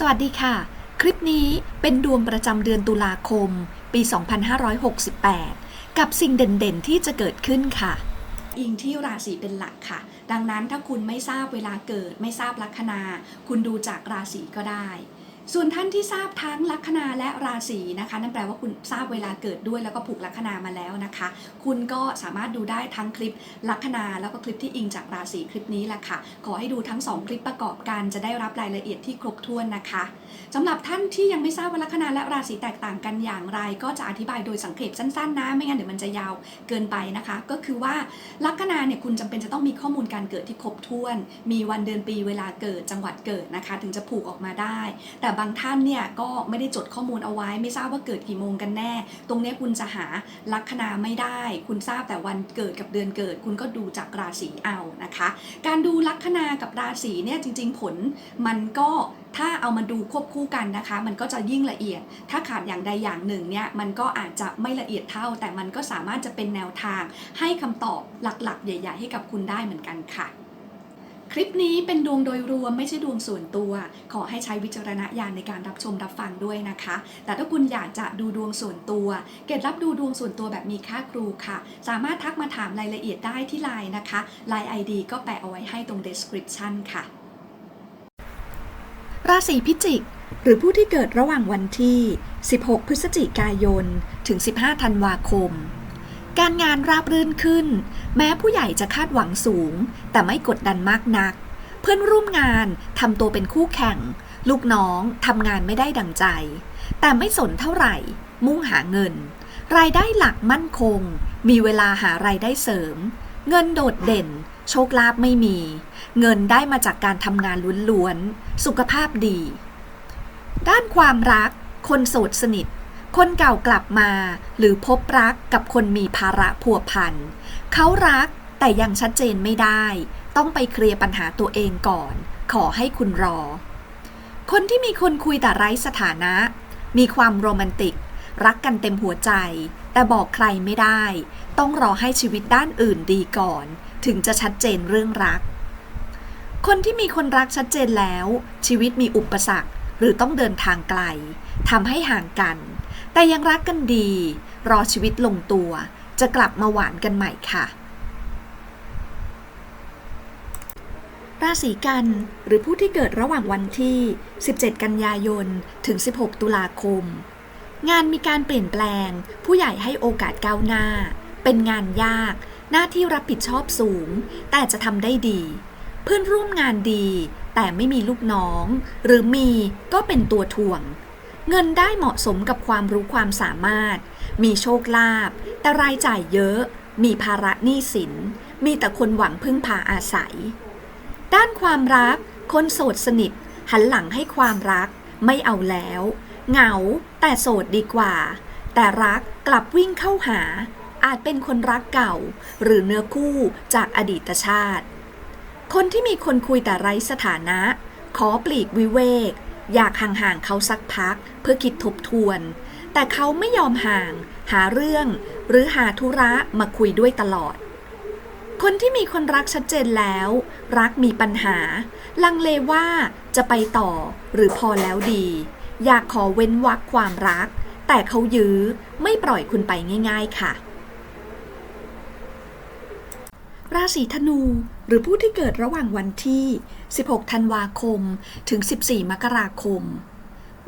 สวัสดีค่ะ คลิปนี้เป็นดวงประจำเดือนตุลาคม ปี 2568 กับสิ่งเด่นๆ ที่จะเกิดขึ้นค่ะ อิงที่ราศีเป็นหลักค่ะ ดังนั้นถ้าคุณไม่ทราบเวลาเกิด ไม่ทราบลัคนา คุณดูจากราศีก็ได้ ส่วนท่านที่ทราบทั้งลัคนาและราศีนะคะ นั่นแปลว่าคุณทราบเวลาเกิดด้วยแล้วก็ผูกลัคนามาแล้วนะคะ คุณก็สามารถดูได้ทั้งคลิปลัคนาแล้วก็คลิปที่อิงจากราศีคลิปนี้แหละค่ะ ขอให้ดูทั้ง 2 คลิปประกอบกันจะได้รับรายละเอียดที่ครบถ้วนนะคะสำหรับท่านที่ยังไม่ทราบว่าลัคนาและราศีแตกต่างกันอย่างไร ก็จะอธิบายโดยสังเขปสั้นๆนะไม่งั้นเดี๋ยวมันจะยาวเกินไปนะคะ ก็คือว่าลัคนาเนี่ยคุณจำเป็นจะต้องมีข้อมูลการเกิดที่ครบถ้วน มีวันเดือนปีเวลาเกิดจังหวัดเกิดนะคะ ถึงจะผูกออกมาได้ แต่บางท่านเนี่ยก็ไม่ได้จดข้อมูลเอาไว้ ไม่ทราบว่าเกิดกี่โมงกันแน่ ตรงนี้คุณจะหาลัคนาไม่ได้ คุณทราบแต่วันเกิดกับเดือนเกิด คุณก็ดูจากราศีเอานะคะ การดูลัคนากับราศีเนี่ยจริง ๆ ผลมันก็ถ้าเอามาดูควบคู่กันนะคะ มันก็จะยิ่งละเอียด ถ้าขาดอย่างใดอย่างหนึ่งเนี่ยมันก็อาจจะไม่ละเอียดเท่า แต่มันก็สามารถจะเป็นแนวทาง ให้คำตอบหลักๆ ใหญ่ ๆ ให้กับคุณได้เหมือนกันค่ะ คลิปนี้เป็นดวงโดยรวมไม่ใช่ดวงส่วนตัว ขอให้ใช้วิจารณญาณในการรับชมรับฟังด้วยนะคะ แต่ถ้าคุณอยากจะดูดวงส่วนตัว เกดรับดูดวงส่วนตัวแบบมีค่าครูค่ะ สามารถทักมาถามรายละเอียดได้ที่ไลน์นะคะไลน์ ID ก็แปะเอาไว้ให้ตรง description ค่ะ ราศีพิจิก หรือผู้ที่เกิดระหว่างวันที่ 16 พฤศจิกายน ถึง 15 ธันวาคม การงานราบรื่นขึ้น แม้ผู้ใหญ่จะคาดหวังสูง แต่ไม่กดดันมากนัก เพื่อนร่วมงานทำตัวเป็นคู่แข่ง ลูกน้องทำงานไม่ได้ดังใจ แต่ไม่สนเท่าไหร่ มุ่งหาเงิน รายได้หลักมั่นคง มีเวลาหารายได้เสริม เงินโดดเด่น โชคลาภไม่มี เงินได้มาจากการทำงานล้วนๆ สุขภาพดี ด้านความรัก คนโสดสนิท คนเก่ากลับมา หรือพบรักกับคนมีภาระผัวพัน เขารักแต่ยังชัดเจนไม่ได้ ต้องไปเคลียร์ปัญหาตัวเองก่อน ขอให้คุณรอ คนที่มีคนคุยแต่ไร้สถานะ มีความโรแมนติก รักกันเต็มหัวใจ แต่บอกใครไม่ได้ ต้องรอให้ชีวิตด้านอื่นดีก่อน ถึงจะชัดเจนเรื่องรัก คนที่มีคนรักชัดเจนแล้ว ชีวิตมีอุปสรรคหรือต้องเดินทางไกลทำให้ห่างกัน แต่ยังรักกันดี รอชีวิตลงตัว จะกลับมาหวานกันใหม่ค่ะ ราศีกันหรือผู้ที่เกิดระหว่างวันที่ 17 กันยายน ถึง 16 ตุลาคม งานมีการเปลี่ยนแปลง ผู้ใหญ่ให้โอกาสก้าวหน้า เป็นงานยาก หน้าที่รับผิดชอบสูง แต่จะทำได้ดี เพื่อนร่วมงานดี แต่ไม่มีลูกน้อง หรือมีก็เป็นตัวถ่วง เงินได้เหมาะสมกับความรู้ความสามารถ มีโชคลาภแต่รายจ่ายเยอะ มีภาระหนี้สิน มีแต่คนหวังพึ่งพาอาศัย ด้านความรัก คนโสดสนิท หันหลังให้ความรัก ไม่เอาแล้ว เหงา แต่โสดดีกว่า แต่รักกลับวิ่งเข้าหา อาจเป็นคนรักเก่า หรือเนื้อคู่จากอดีตชาติ คนที่มีคนคุยแต่ไร้สถานะ ขอปลีกวิเวก อยากห่างๆเขาสักพัก เพื่อคิดทบทวน แต่เขาไม่ยอมห่าง หาเรื่อง หรือหาธุระมาคุยด้วยตลอด คนที่มีคนรักชัดเจนแล้ว รักมีปัญหา ลังเลว่าจะไปต่อหรือพอแล้วดี อยากขอเว้นวักความรัก แต่เขายื้อไม่ปล่อยคุณไปง่าย ๆ ค่ะ ราศีธนู หรือผู้ที่เกิดระหว่างวันที่ 16 ธันวาคม ถึง 14 มกราคม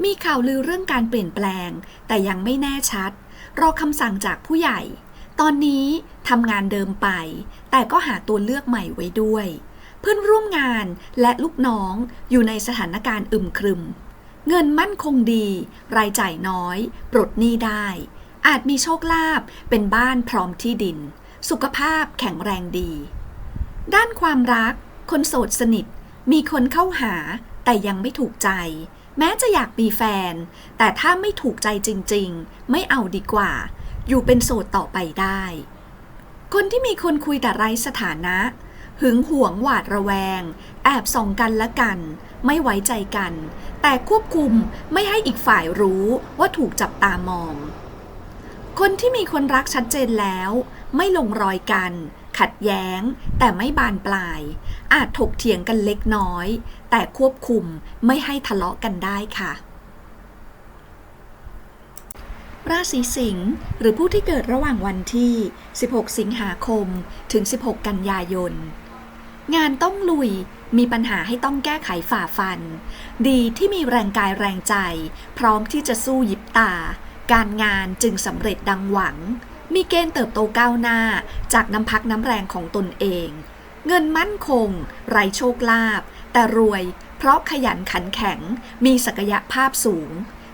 มีข่าวลือเรื่องการเปลี่ยนแปลง แต่ยังไม่แน่ชัด รอคำสั่งจากผู้ใหญ่ ตอนนี้ทำงานเดิมไป แต่ก็หาตัวเลือกใหม่ไว้ด้วย เพื่อนร่วมงานและลูกน้องอยู่ในสถานการณ์อึมครึม เงินมั่นคงดี รายจ่ายน้อย ปลดหนี้ได้ อาจมีโชคลาภเป็นบ้านพร้อมที่ดิน สุขภาพแข็งแรงดี ด้านความรัก คนโสดสนิท มีคนเข้าหา แต่ยังไม่ถูกใจ แม้จะอยากมีแฟน แต่ถ้าไม่ถูกใจจริง ๆ ไม่เอาดีกว่า อยู่เป็นโสดต่อไปได้ คนที่มีคนคุยแต่ไร้สถานะ หึงหวงหวาดระแวง แอบส่องกันและกัน ไม่ไว้ใจกัน แต่ควบคุมไม่ให้อีกฝ่ายรู้ว่าถูกจับตามอง คนที่มีคนรักชัดเจนแล้ว ไม่ลงรอยกัน ขัดแย้ง แต่ไม่บานปลาย อาจถกเถียงกันเล็กน้อย แต่ควบคุมไม่ให้ทะเลาะกันได้ค่ะราศีสิงห์หรือผู้ที่เกิดระหว่างวันที่ 16 สิงหาคม ถึง 16 กันยายน งานต้องลุย มีปัญหาให้ต้องแก้ไขฝ่าฟัน ดีที่มีแรงกายแรงใจ พร้อมที่จะสู้ยิบตา การงานจึงสำเร็จดังหวัง มีเกณฑ์เติบโตก้าวหน้า จากน้ำพักน้ำแรงของตนเอง เงินมั่นคง ไรโชคลาภแต่รวย เพราะขยันขันแข็ง มีศักยภาพสูง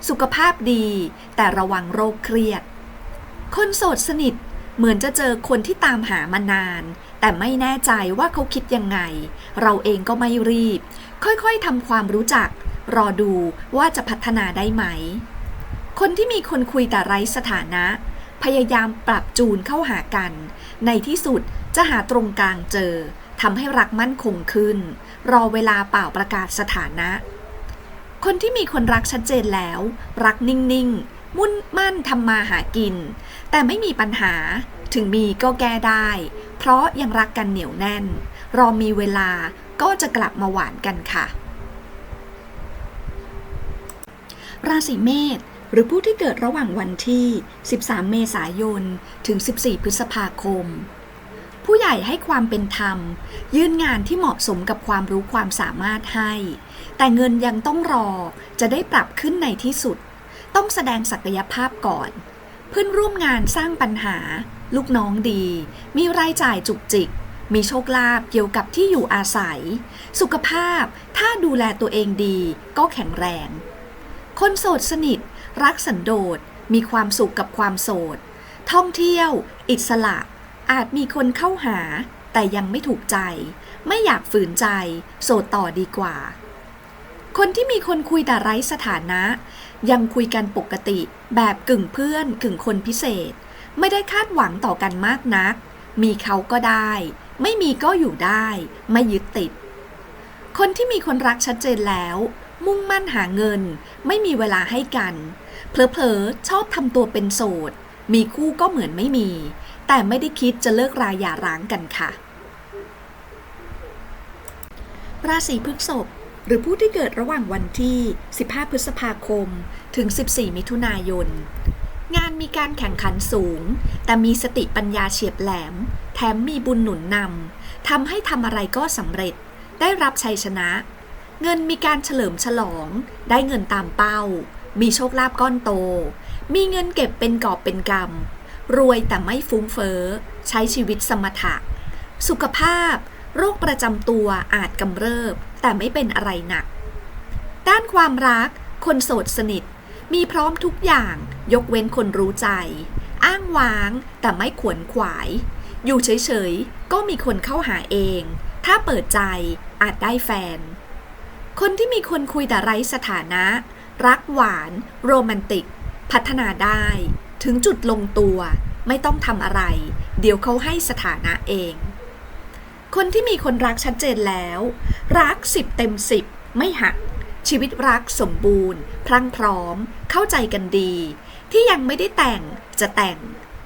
สุขภาพดี แต่ระวังโรคเครียด คนโสดสนิทเหมือนจะเจอคนที่ตามหามานาน แต่ไม่แน่ใจว่าเขาคิดยังไง เราเองก็ไม่รีบ ค่อยๆทำความรู้จัก รอดูว่าจะพัฒนาได้ไหม คนที่มีคนคุยแต่ไร้สถานะ พยายามปรับจูนเข้าหากัน ในที่สุดจะหาตรงกลางเจอทำให้รักมั่นคงขึ้น รอเวลาเปล่าประกาศสถานะ คนที่มีคนรักชัดเจนแล้ว รักนิ่งๆ มุ่นมั่นทำมาหากิน แต่ไม่มีปัญหาถึงมีก็แก้ได้ เพราะยังรักกันเหนียวแน่น รอมีเวลาก็จะกลับมาหวานกันค่ะ ราศีเมษ หรือผู้ที่เกิดระหว่างวันที่ 13 เมษายน ถึง 14 พฤษภาคม ผู้ใหญ่ให้ความเป็นธรรม ยื่นงานที่เหมาะสมกับความรู้ความสามารถให้ แต่เงินยังต้องรอจะได้ปรับขึ้นในที่สุด ต้องแสดงศักยภาพก่อน เพื่อนร่วมงานสร้างปัญหา ลูกน้องดี มีรายจ่ายจุกจิก มีโชคลาภเกี่ยวกับที่อยู่อาศัย สุขภาพถ้าดูแลตัวเองดีก็แข็งแรง คนโสดสนิท รักสันโดษ มีความสุขกับความโสด ท่องเที่ยว อิสระ อาจมีคนเข้าหา แต่ยังไม่ถูกใจ ไม่อยากฝืนใจ โสดต่อดีกว่า คนที่มีคนคุยแต่ไร้สถานะ ยังคุยกันปกติ แบบกึ่งเพื่อนกึ่งคนพิเศษ ไม่ได้คาดหวังต่อกันมากนัก มีเขาก็ได้ ไม่มีก็อยู่ได้ ไม่ยึดติด คนที่มีคนรักชัดเจนแล้ว มุ่งมั่นหาเงิน ไม่มีเวลาให้กัน เผลอๆ ชอบทำตัวเป็นโสด มีคู่ก็เหมือนไม่มี แต่ไม่ได้คิดจะเลิกรายอย่าร้างกันค่ะ ราศีพฤษภหรือผู้ที่เกิดระหว่างวันที่ 15 พฤษภาคม ถึง 14 มิถุนายน งานมีการแข่งขันสูง แต่มีสติปัญญาเฉียบแหลม แถมมีบุญหนุนนำทำให้ทำอะไรก็สำเร็จ ได้รับชัยชนะ เงินมีการเฉลิมฉลอง ได้เงินตามเป้า มีโชคลาภก้อนโต มีเงินเก็บเป็นกอบเป็นกำรวยแต่ไม่ฟุ้งเฟ้อ ใช้ชีวิตสมถะ สุขภาพ โรคประจำตัวอาจกำเริบ แต่ไม่เป็นอะไรหนัก ด้านความรัก คนโสดสนิท มีพร้อมทุกอย่าง ยกเว้นคนรู้ใจ อ้างว้างแต่ไม่ขวนขวาย อยู่เฉยๆ ก็มีคนเข้าหาเอง ถ้าเปิดใจอาจได้แฟน คนที่มีคนคุยแต่ไร้สถานะ รักหวาน โรแมนติก พัฒนาได้ ถึงจุดลงตัวไม่ต้องทำอะไร เดี๋ยวเขาให้สถานะเอง คนที่มีคนรักชัดเจนแล้ว รักสิบเต็มสิบไม่หัก ชีวิตรักสมบูรณ์ พรั่งพร้อม เข้าใจกันดี ที่ยังไม่ได้แต่งจะแต่ง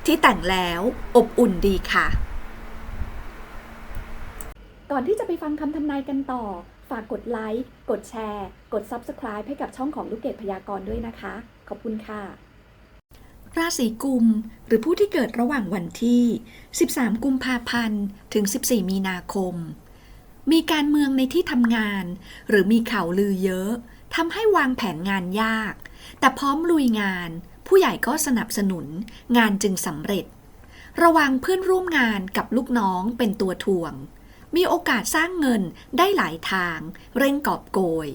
ที่แต่งแล้วอบอุ่นดีค่ะ ก่อนที่จะไปฟังคำทำนายกันต่อ ฝากกดไลค์ กดแชร์ กด Subscribe ให้กับช่องของลูกเกดพยากรณ์ด้วยนะคะ ขอบคุณค่ะ ราศีกุม หรือผู้ที่เกิดระหว่างวันที่ 13 กุมภาพันธ์ ถึง 14 มีนาคม มีการเมืองในที่ทำงาน หรือมีข่าวลือเยอะ ทำให้วางแผนงานยาก แต่พร้อมลุยงาน ผู้ใหญ่ก็สนับสนุน งานจึงสำเร็จ ระวังเพื่อนร่วมงานกับลูกน้องเป็นตัวถ่วง มีโอกาสสร้างเงินได้หลายทาง เร่งกอบโกย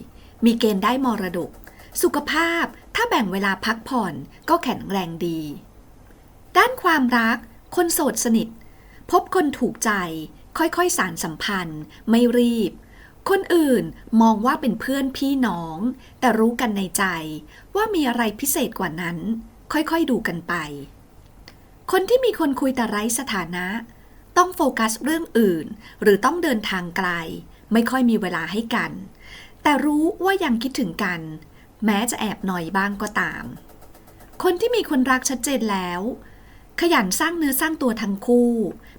มีเกณฑ์ได้มรดก สุขภาพถ้าแบ่งเวลาพักผ่อนก็แข็งแรงดี ด้านความรัก คนโสดสนิท พบคนถูกใจ ค่อยๆสารสัมพันธ์ ไม่รีบ คนอื่นมองว่าเป็นเพื่อนพี่น้อง แต่รู้กันในใจว่ามีอะไรพิเศษกว่านั้น ค่อยๆดูกันไป คนที่มีคนคุยแต่ไร้สถานะ ต้องโฟกัสเรื่องอื่น หรือต้องเดินทางไกล ไม่ค่อยมีเวลาให้กัน แต่รู้ว่ายังคิดถึงกัน แม้จะแอบหน่อยบ้างก็ตาม คนที่มีคนรักชัดเจนแล้ว ขยันสร้างเนื้อสร้างตัวทั้งคู่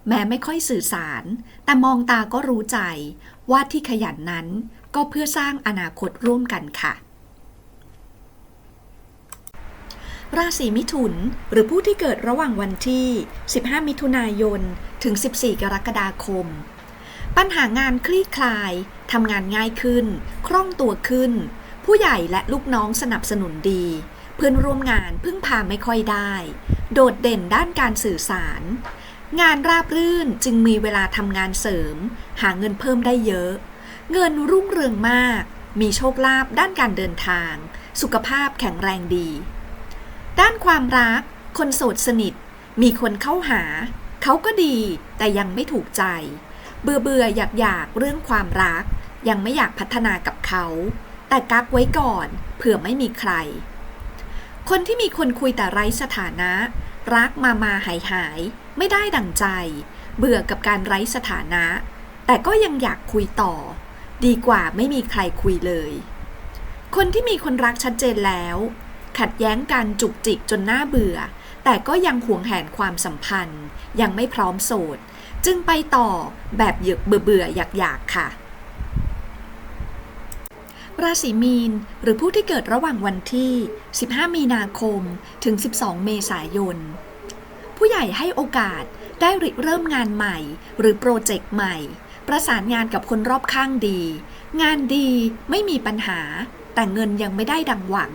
แม้ไม่ค่อยสื่อสาร แต่มองตาก็รู้ใจว่าที่ขยันนั้นก็เพื่อสร้างอนาคตร่วมกันค่ะ ราศีมิถุน หรือผู้ที่เกิดระหว่างวันที่ 15 มิถุนายน ถึง 14 กรกฎาคม ปัญหางานคลี่คลาย ทำงานง่ายขึ้น คล่องตัวขึ้น ผู้ใหญ่และลูกน้องสนับสนุนดี เพื่อนร่วมงานพึ่งพาไม่ค่อยได้ โดดเด่นด้านการสื่อสาร งานราบรื่นจึงมีเวลาทำงานเสริม หาเงินเพิ่มได้เยอะ เงินรุ่งเรืองมาก มีโชคลาภด้านการเดินทาง สุขภาพแข็งแรงดี ด้านความรัก คนโสดสนิท มีคนเข้าหา เขาก็ดีแต่ยังไม่ถูกใจ เบื่อเบื่ออยากอยากเรื่องความรัก ยังไม่อยากพัฒนากับเขา แต่กักไว้ก่อน เผื่อไม่มีใคร คนที่มีคนคุยแต่ไร้สถานะ รักมามาหายหาย ไม่ได้ดั่งใจ เบื่อกับการไร้สถานะ แต่ก็ยังอยากคุยต่อ ดีกว่าไม่มีใครคุยเลย คนที่มีคนรักชัดเจนแล้ว ขัดแย้งกันจุกจิกจนน่าเบื่อ แต่ก็ยังหวงแหนความสัมพันธ์ ยังไม่พร้อมโสด จึงไปต่อแบบเหยือกเบื่อเบื่ออยากอยากค่ะ ราศีมีนหรือผู้ที่เกิดระหว่างวันที่ 15 มีนาคมถึง 12 เมษายน ผู้ใหญ่ให้โอกาสได้ริเริ่มงานใหม่ หรือโปรเจกต์ใหม่ ประสานงานกับคนรอบข้างดี งานดีไม่มีปัญหา แต่เงินยังไม่ได้ดังหวัง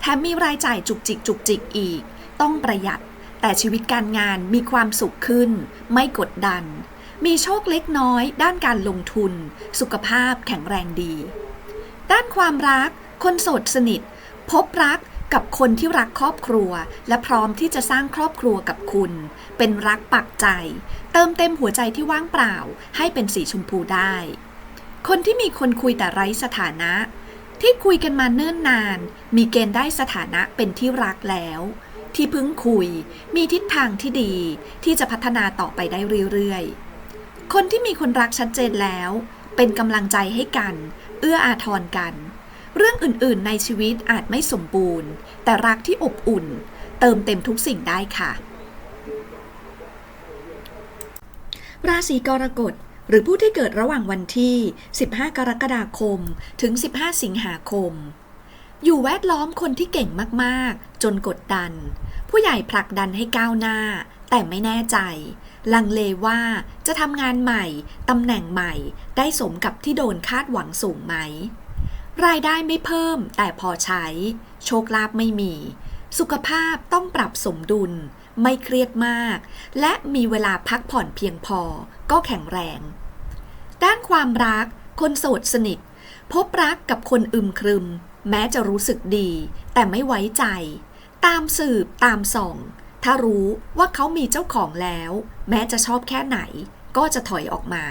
แถมมีรายจ่ายจุกจิกจุกจิกอีก ต้องประหยัด แต่ชีวิตการงานมีความสุขขึ้น ไม่กดดัน มีโชคเล็กน้อย ด้านการลงทุน สุขภาพแข็งแรงดี ด้านความรัก คนโสดสนิท พบรักกับคนที่รักครอบครัว และพร้อมที่จะสร้างครอบครัวกับคุณ เป็นรักปักใจ เติมเต็มหัวใจที่ว่างเปล่า ให้เป็นสีชมพูได้ คนที่มีคนคุยแต่ไร้สถานะ ที่คุยกันมาเนิ่นนาน มีเกณฑ์ได้สถานะเป็นที่รักแล้ว ที่พิ่งคุย มีทิศทางที่ดี ที่จะพัฒนาต่อไปได้เรื่อยๆ คนที่มีคนรักชัดเจนแล้ว เป็นกำลังใจให้กัน เอื้ออาทรกัน เรื่องอื่นๆ ในชีวิตอาจไม่สมบูรณ์ แต่รักที่อบอุ่น เติมเต็มทุกสิ่งได้ค่ะ ราศีกรกฎ หรือผู้ที่เกิดระหว่างวันที่ 15 กรกฎาคม ถึง 15 สิงหาคม อยู่แวดล้อมคนที่เก่งมากๆ จนกดดัน ผู้ใหญ่ผลักดันให้ก้าวหน้า แต่ไม่แน่ใจ ลังเลว่าจะทำงานใหม่ ตำแหน่งใหม่ ได้สมกับที่โดนคาดหวังสูงไหม รายได้ไม่เพิ่มแต่พอใช้ โชคลาภไม่มี สุขภาพต้องปรับสมดุล ไม่เครียดมาก และมีเวลาพักผ่อนเพียงพอ ก็แข็งแรง ด้านความรัก คนโสดสนิท พบรักกับคนอึมครึม แม้จะรู้สึกดี แต่ไม่ไว้ใจ ตามสืบตามส่อง ถ้ารู้ว่าเขามีเจ้าของแล้ว แม้จะชอบแค่ไหน ก็จะถอยออกมา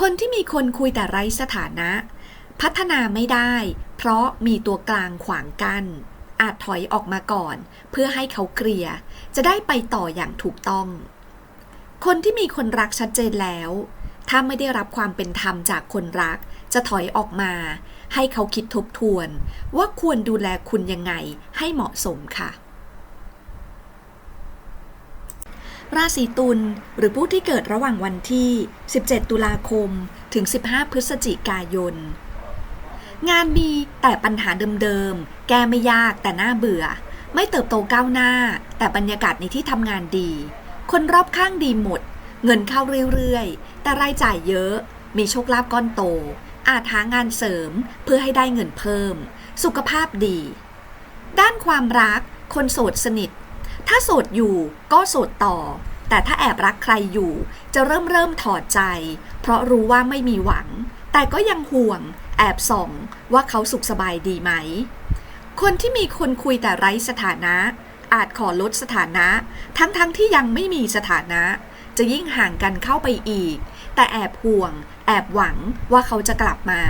คนที่มีคนคุยแต่ไร้สถานะ พัฒนาไม่ได้ เพราะมีตัวกลางขวางกัน้น อาจถอยออกมาก่อน เพื่อให้เขาเคลียร์จะได้ไปต่ออย่างถูกต้อง คนที่มีคนรักชัดเจนแล้ว ถ้าไม่ได้รับความเป็นธรรมจากคนรัก จะถอยออกมา ให้เขาคิดทบทวน ว่าควรดูแลคุณยังไงให้เหมาะสมค่ะ ราศีตุลหรือผู้ที่เกิดระหว่างวันที่ 17 ตุลาคม ถึง 15 พฤศจิกายน งานมีแต่ปัญหาเดิมๆ แก้ไม่ยากแต่น่าเบื่อ ไม่เติบโตก้าวหน้า แต่บรรยากาศในที่ทำงานดี คนรอบข้างดีหมด เงินเข้าเรื่อยๆ แต่รายจ่ายเยอะ มีโชคลาภก้อนโต อาจหางานเสริมเพื่อให้ได้เงินเพิ่ม สุขภาพดี ด้านความรัก คนโสดสนิท ถ้าโสดอยู่ก็โสดต่อ แต่ถ้าแอบรักใครอยู่ จะเริ่มเริ่มถอดใจ เพราะรู้ว่าไม่มีหวัง แต่ก็ยังห่วง แอบส่องว่าเขาสุขสบายดีไหม คนที่มีคนคุยแต่ไร้สถานะ อาจขอลดสถานะ ทั้งๆทที่ยังไม่มีสถานะ จะยิ่งห่างกันเข้าไปอีก แต่แอบห่วง แอบหวังว่าเขาจะกลับมา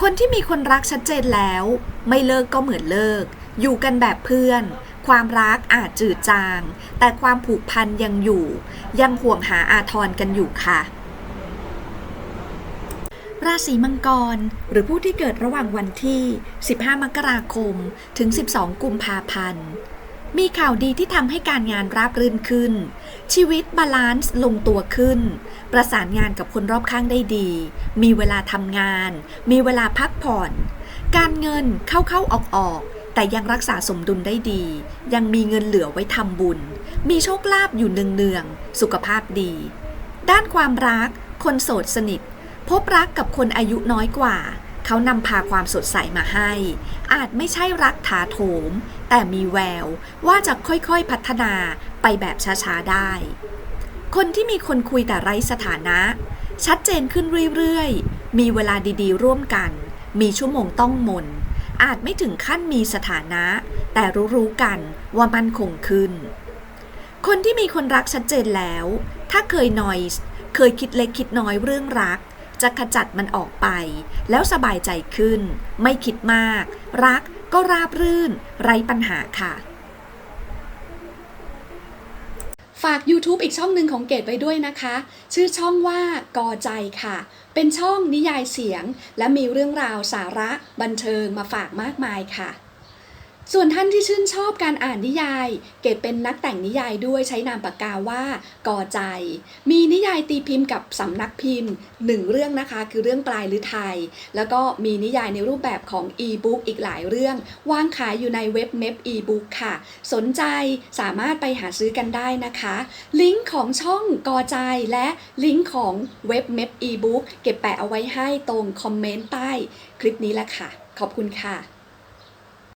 คนที่มีคนรักชัดเจนแล้ว ไม่เลิกก็เหมือนเลิก อยู่กันแบบเพื่อน ความรักอาจจืดจาง แต่ความผูกพันยังอยู่ ยังห่วงหาอาทรกันอยู่ค่ะ ราศีมังกร หรือผู้ที่เกิดระหว่างวันที่ 15 มกราคม ถึง 12 กุมภาพันธ์ มีข่าวดีที่ทำให้การงานราบรื่นขึ้น ชีวิตบาลานซ์ลงตัวขึ้น ประสานงานกับคนรอบข้างได้ดี มีเวลาทำงาน มีเวลาพักผ่อน การเงินเข้าเข้าออกออกๆแต่ยังรักษาสมดุลได้ดี ยังมีเงินเหลือไว้ทำบุญ มีโชคลาภอยู่เนืองๆ สุขภาพดี ด้านความรัก คนโสดสนิท พบรักกับคนอายุน้อยกว่า เขานำพาความสดใสมาให้ อาจไม่ใช่รักถาโถม แต่มีแววว่าจะค่อยๆพัฒนาไปแบบช้าๆได้ คนที่มีคนคุยแต่ไร้สถานะ ชัดเจนขึ้นเรื่อยๆ มีเวลาดีๆ ร่วมกัน มีชั่วโมงต้องมน อาจไม่ถึงขั้นมีสถานะ แต่รู้ๆกันว่ามันคงขึ้น คนที่มีคนรักชัดเจนแล้ว ถ้าเคยนอยเคยคิดเล็กคิดน้อยเรื่องรัก จะขจัดมันออกไป แล้วสบายใจขึ้น ไม่คิดมาก รักก็ราบรื่น ไร้ปัญหาค่ะ ฝาก YouTube อีกช่องหนึ่งของเกดไว้ด้วยนะคะ ชื่อช่องว่ากอใจค่ะ เป็นช่องนิยายเสียง และมีเรื่องราวสาระบันเทิงมาฝากมากมายค่ะ ส่วนท่านที่ชื่นชอบการอ่านนิยาย เกดเป็นนักแต่งนิยายด้วยใช้นามปากกาว่ากอใจ มีนิยายตีพิมพ์กับสำนักพิมพ์หนึ่งเรื่องนะคะ คือเรื่องปลายหรือไทยแล้วก็มีนิยายในรูปแบบของอีบุ๊กอีกหลายเรื่อง วางขายอยู่ในเว็บเม p อีบุ๊กค่ะ สนใจสามารถไปหาซื้อกันได้นะคะ ลิงก์ของช่องกอใจและลิงก์ของเว็บเม p อีบุ๊กเก็บแปะเอาไว้ให้ตรงคอมเมนต์ใต้คลิปนี้แหละค่ะ ขอบคุณค่ะ